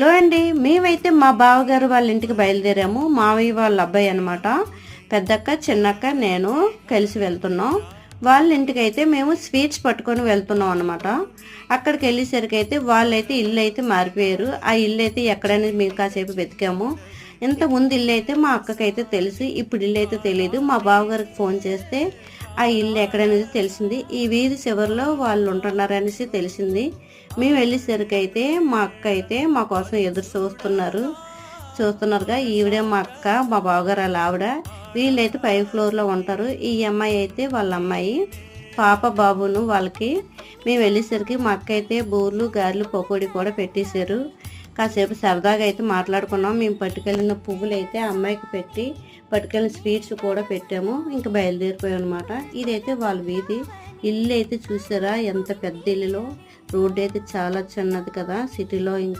Hello అండి మేమైతే మా బావగారు వాళ్ళ ఇంటికి బయలుదేరాము. మావయ్య వాళ్ళ అబ్బాయి అనమాట పెద్దక్క చిన్నక్క నేను కలిసి వెళ్తున్నాం. వాళ్ళ ఇంటికి అయితే మేము స్వీట్స్ పట్టుకొని వెళ్తున్నాం అనమాట అక్కడికి వెళ్ళేసరికి అయితే వాళ్ళైతే ఇల్లు అయితే మారిపోయారు. ఆ ఇల్లు అయితే ఎక్కడనేది మేము కాసేపు వెతికాము. ఇంత ముందు ఇల్లు అయితే మా అక్కకైతే తెలుసు. ఇప్పుడు ఇల్లు అయితే తెలియదు మా బావగారికి ఫోన్ చేస్తే ఆ ఇల్లు ఎక్కడనేది తెలిసింది. ఈ వీధి చివరిలో వాళ్ళు ఉంటున్నారనేసి తెలిసింది. మేము వెళ్ళేసరికి అయితే మా అక్క అయితే మా కోసం ఎదురు చూస్తున్నారు. చూస్తున్నారుగా ఈవిడే మా అక్క మా బావగారు వాళ్ళ ఆవిడ. వీళ్ళైతే పై ఫ్లోర్లో ఉంటారు. ఈ అమ్మాయి అయితే వాళ్ళ అమ్మాయి. పాప బాబును వాళ్ళకి. మేము వెళ్ళేసరికి మా అక్క అయితే బూర్లు గారెలు పకోడీ కూడా పెట్టేశారు. కాసేపు సరదాగా అయితే మాట్లాడుకున్నాం. మేము పట్టుకెళ్ళిన పువ్వులు అయితే ఆ అమ్మాయికి పెట్టి పట్టుకెళ్ళిన స్వీట్స్ కూడా పెట్టాము. ఇంకా బయలుదేరిపోయాం అనమాట ఇదైతే వాళ్ళ వీధి. ఇల్లు అయితే చూసారా? ఎంత పెద్ద ఇల్లులో. రోడ్డు అయితే చాలా చిన్నది కదా. సిటీలో ఇంకా